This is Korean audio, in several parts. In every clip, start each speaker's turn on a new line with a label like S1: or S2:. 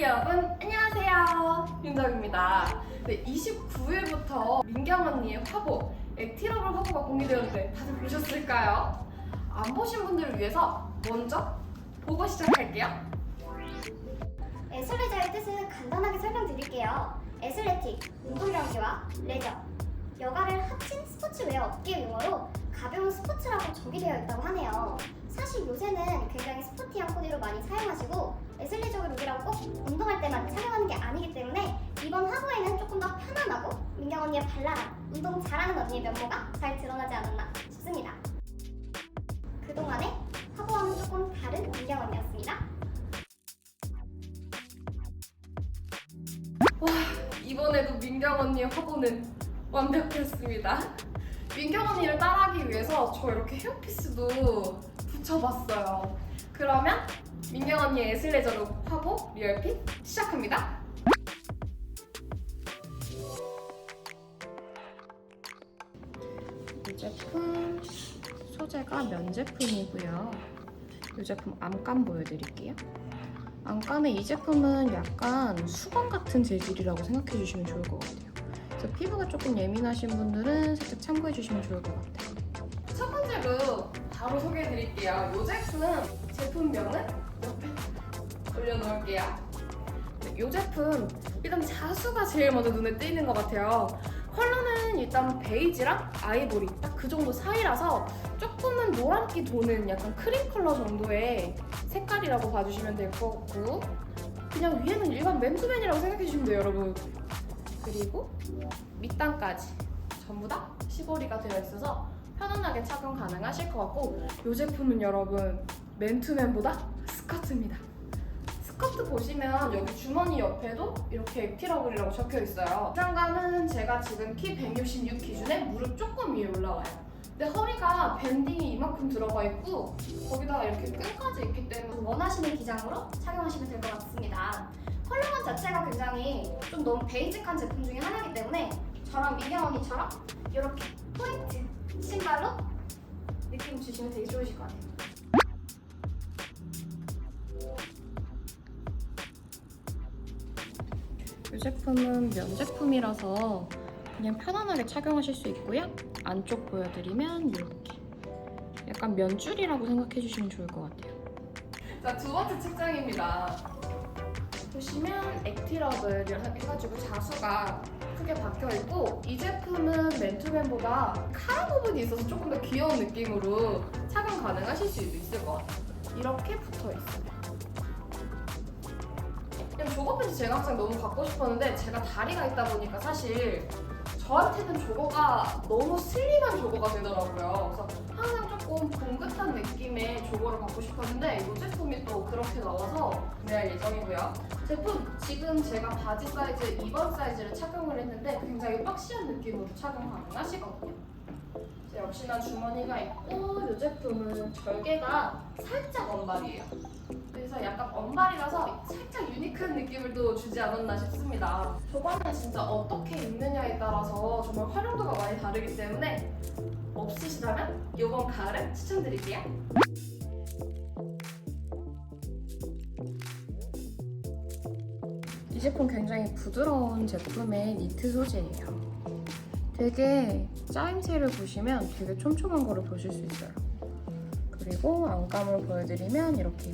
S1: 여러분 안녕하세요 윤정입니다 네, 29일부터 민경 언니의 화보 액티러블 화보가 공개되었는데 다들 보셨을까요? 안 보신 분들을 위해서 먼저 보고 시작할게요
S2: 애슬레저의 뜻은 간단하게 설명드릴게요. 애슬레틱, 운동경기와 레저, 여가를 합친 스포츠웨어 업계 용어로 가벼운 스포츠라고 정의되어 있다고 하네요. 사실 요새는 굉장히 스포티한 코디로 많이 사용하시고 애슬레저 룩이라고 꼭 운동할 때만 착용하는 게 아니기 때문에 이번 화보에는 조금 더 편안하고 민경 언니의 발랄한 운동 잘하는 언니의 면모가 잘 드러나지 않았나 싶습니다. 그동안의 화보와는 조금 다른 민경 언니였습니다.
S1: 이번에도 민경 언니의 화보는 완벽했습니다 민경 언니를 따라하기 위해서 저 이렇게 헤어피스도 붙여봤어요 그러면 민경 언니의 에슬레저 룩 화보 리얼핏 시작합니다 이 제품 소재가 면 제품이고요. 이 제품 암감 보여드릴게요. 암감의 이 제품은 약간 수건 같은 재질이라고 생각해 주시면 좋을 것 같아요. 그래서 피부가 조금 예민하신 분들은 살짝 참고해 주시면 좋을 것 같아요. 첫 번째로 바로 소개해 드릴게요. 이 제품 제품명은 옆에 올려놓을게요. 네, 이 제품 일단 자수가 제일 먼저 눈에 띄는 것 같아요. 컬러는 일단 베이지랑 아이보리 딱 그 정도 사이라서 조금은 노란기 도는 약간 크림 컬러 정도의 색깔이라고 봐주시면 될 것 같고 그냥 위에는 일반 맨투맨이라고 생각해 주시면 돼요 여러분 그리고 밑단까지 전부 다 시보리가 되어 있어서 편안하게 착용 가능하실 것 같고 이 제품은 여러분 맨투맨보다 스커트입니다 스커트 보시면 여기 주머니 옆에도 이렇게 액티러블이라고 적혀 있어요. 부장감은 제가 지금 키 166 기준에 무릎 조금 위에 올라와요. 근데 허리가 밴딩이 이만큼 들어가 있고 거기다가 이렇게 끈까지 있기 때문에
S2: 원하시는 기장으로 착용하시면 될 것 같습니다. 컬러감 자체가 굉장히 좀 너무 베이직한 제품 중에 하나이기 때문에 저랑 민경 언니처럼 이렇게 포인트 신발로 느낌 주시면 되게 좋으실 것 같아요.
S1: 이 제품은 면 제품이라서 그냥 편안하게 착용하실 수 있고요. 안쪽 보여드리면 이렇게 약간 면줄이라고 생각해 주시면 좋을 것 같아요. 자, 두 번째 책장입니다. 보시면 액티러블 해가지고 자수가 크게 박혀 있고 이 제품은 맨투맨보다 카라 부분이 있어서 조금 더 귀여운 느낌으로 착용 가능하실 수도 있을 것 같아요. 이렇게 붙어 있어요. 그냥 조거 팬츠 제가 항상 너무 갖고 싶었는데 제가 다리가 있다 보니까 사실 저한테는 조거가 너무 슬림한 조거가 되더라고요. 그래서 항상 조금 봉긋한 느낌의 조거를 갖고 싶었는데 이 제품이 또 그렇게 나와서 구매할 예정이고요. 제품 지금 제가 바지 사이즈 2번 사이즈를 착용을 했는데 굉장히 박시한 느낌으로 착용 가능하시거든요. 역시나 주머니가 있고 이 제품은 절개가 살짝 언발이에요. 그래서 약간 언발이라서 살짝 유니크한 느낌을 또 주지 않았나 싶습니다. 저번에 진짜 어떻게 입느냐에 따라서 정말 활용도가 많이 다르기 때문에 없으시다면 이번 가을에 추천드릴게요. 제품 굉장히 부드러운 제품의 니트 소재예요. 되게 짜임새를 보시면 되게 촘촘한 거를 보실 수 있어요. 그리고 안감을 보여드리면 이렇게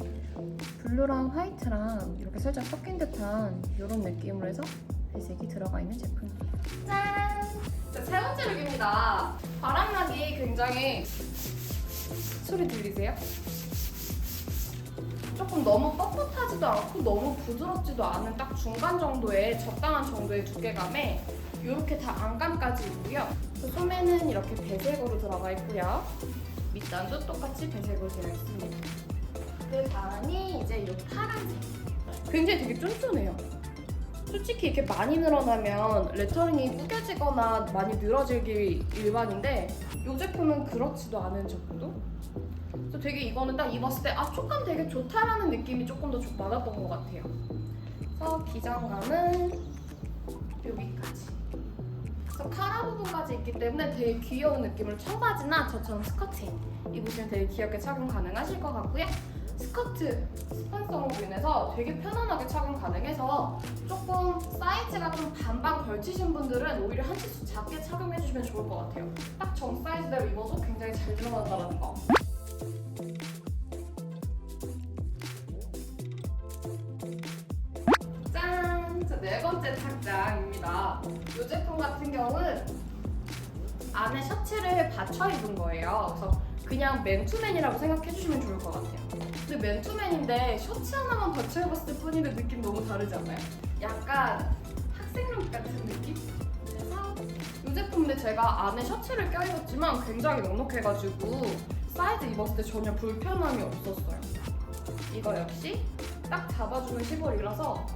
S1: 블루랑 화이트랑 이렇게 살짝 섞인 듯한 이런 느낌으로 해서 배색이 들어가 있는 제품이에요. 짠! 자, 세 번째 룩입니다. 바람막이 굉장히 소리 들리세요? 조금 너무 뻣뻣하지도 않고 너무 부드럽지도 않은 딱 중간 정도의 적당한 정도의 두께감에 이렇게 다 안감까지 있고요. 그 소매는 이렇게 배색으로 들어가 있고요. 밑단도 똑같이 배색으로 되어 있습니다. 그 다음이 이제 이 파란색. 굉장히 되게 쫀쫀해요. 솔직히 이렇게 많이 늘어나면 레터링이 구겨지거나 많이 늘어지기 일반인데 이 제품은 그렇지도 않은 정도? 그래서 되게 이거는 딱 입었을 때 아 촉감 되게 좋다라는 느낌이 조금 더 받았던 것 같아요. 그래서 기장감은 여기까지. 그래서 카라 부분까지 있기 때문에 되게 귀여운 느낌을 청바지나 저처럼 스커트 입으시면 되게 귀엽게 착용 가능하실 것 같고요. 스커트 스판성으로 인해서 되게 편안하게 착용 가능해서 조금 사이즈가 좀 반반 걸치신 분들은 오히려 한 치수 작게 착용해 주시면 좋을 것 같아요. 딱 정 사이즈대로 입어도 굉장히 잘 들어간다는 거. 이 제품 같은 경우는 안에 셔츠를 받쳐 입은 거예요. 그래서 그냥 맨투맨이라고 생각해 주시면 좋을 것 같아요. 근데 맨투맨인데 셔츠 하나만 받쳐 입었을 뿐인데 느낌 너무 다르지 않아요? 약간 학생룩 같은 느낌? 그래서 이 제품인데 제가 안에 셔츠를 껴입었지만 굉장히 넉넉해가지고 사이즈 입었을 때 전혀 불편함이 없었어요. 이거 역시 딱 잡아주는 시볼이라서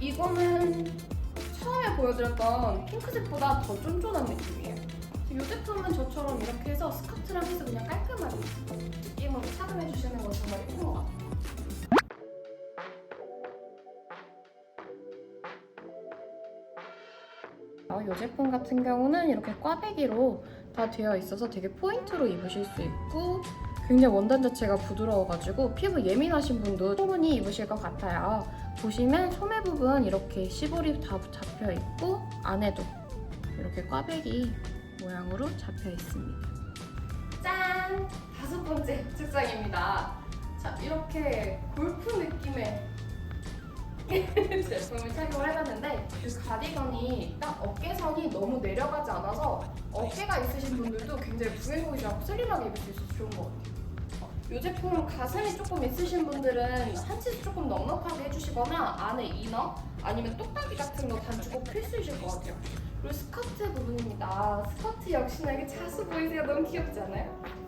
S1: 이거는 처음에 보여드렸던 핑크색보다 더 쫀쫀한 느낌이에요. 이 제품은 저처럼 이렇게 해서 스커트랑 해서 그냥 깔끔하게 느낌으로 착용해 주시는 건 정말 예쁜 것 같아요. 어, 이 제품 같은 경우는 이렇게 꽈배기로 다 되어 있어서 되게 포인트로 입으실 수 있고 굉장히 원단 자체가 부드러워가지고 피부 예민하신 분도 충분히 입으실 것 같아요. 보시면 소매 부분 이렇게 시볼이 다 잡혀 있고 안에도 이렇게 꽈배기 모양으로 잡혀 있습니다. 짠! 다섯 번째 책장입니다. 자, 이렇게 골프 느낌의 제품을 착용을 해봤는데 그 가디건이 딱 어깨선이 너무 내려가지 않아서 어깨가 있으신 분들도 굉장히 부해 보이지 않고 슬림하게 입을 수 있어서 좋은 것 같아요. 이 제품 가슴이 조금 있으신 분들은 한 치수 조금 넉넉하게 해주시거나 안에 이너 아니면 똑딱이 같은 거 단추 필수이실 것 같아요. 그리고 스커트 부분입니다. 스커트 역시나 이게 자수 보이세요? 너무 귀엽지 않아요?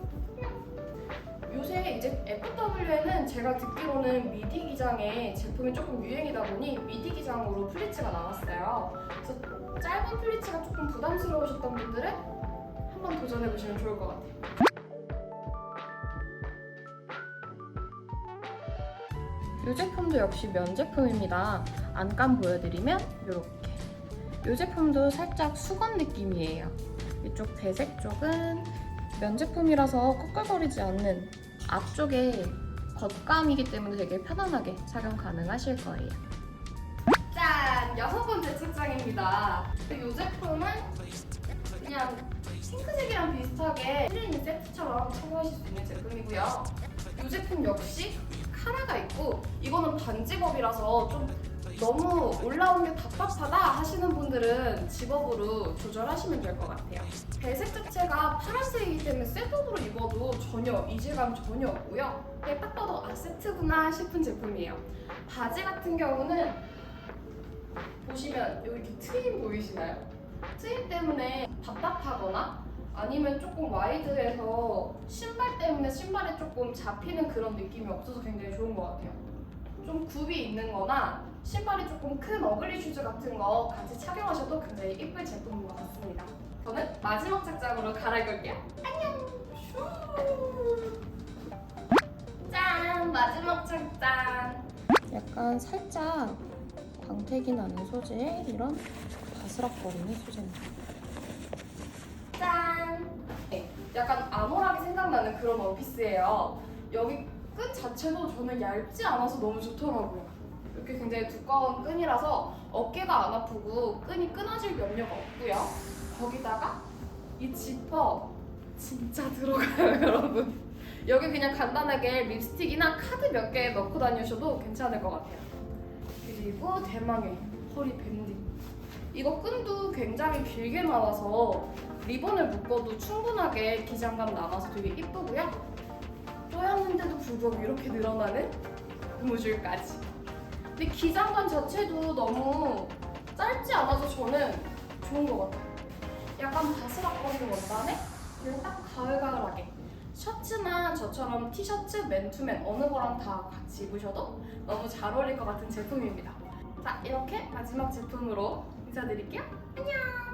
S1: 요새 이제 FW에는 제가 듣기로는 미디 기장의 제품이 조금 유행이다 보니 미디 기장으로 플리츠가 나왔어요. 그래서 짧은 플리츠가 조금 부담스러우셨던 분들은 한번 도전해 보시면 좋을 것 같아요. 이 제품도 역시 면 제품입니다. 안감 보여드리면 이렇게. 이 제품도 살짝 수건 느낌이에요. 이쪽 배색 쪽은 면 제품이라서 꺼끌거리지 않는 앞쪽에 겉감이기 때문에 되게 편안하게 착용 가능하실 거예요. 짠! 여섯 번째 책장입니다. 이 제품은 그냥 핑크색이랑 비슷하게 트레이닝 세트처럼 착용하실 수 있는 제품이고요. 이 제품 역시 카라가 있고 이거는 반집업이라서 좀 너무 올라온 게 답답하다 하시는 분들은 집업으로 조절하시면 될 것 같아요. 배색 자체가 파란색이기 때문에 셋업으로 입어도 전혀 이질감 전혀 없고요. 그냥 딱 봐도 아 세트구나 싶은 제품이에요. 바지 같은 경우는 보시면 여기 이렇게 트임 보이시나요? 트임 때문에 답답하거나 아니면 조금 와이드해서 신발 때문에 신발에 조금 잡히는 그런 느낌이 없어서 굉장히 좋은 것 같아요. 좀 굽이 있는 거나 신발이 조금 큰 어글리 슈즈 같은 거 같이 착용하셔도 굉장히 이쁠 제품인 것 같습니다. 저는 마지막 착장으로 갈아입을게요. 안녕! 슈! 짠! 마지막 착장! 약간 살짝 광택이 나는 소재의 이런 바스락거리는 소재입니다. 짠! 네, 약간 암홀하게 생각나는 그런 원피스예요. 여기 끈 자체도 저는 얇지 않아서 너무 좋더라고요. 이렇게 굉장히 두꺼운 끈이라서 어깨가 안 아프고 끈이 끊어질 염려가 없고요. 거기다가 이 지퍼 진짜 들어가요, 여러분. 여기 그냥 간단하게 립스틱이나 카드 몇 개 넣고 다니셔도 괜찮을 것 같아요. 그리고 대망의 허리 밴딩. 이거 끈도 굉장히 길게 나와서 리본을 묶어도 충분하게 기장감 남아서 되게 이쁘고요. 쪼였는데도 불구하고 이렇게 늘어나는 고무줄까지. 근데 기장감 자체도 너무 짧지 않아서 저는 좋은 것 같아요. 약간 바스락거리는 원단에 그리고 딱 가을가을하게 셔츠나 저처럼 티셔츠, 맨투맨 어느 거랑 다 같이 입으셔도 너무 잘 어울릴 것 같은 제품입니다. 자 이렇게 마지막 제품으로 인사드릴게요. 안녕!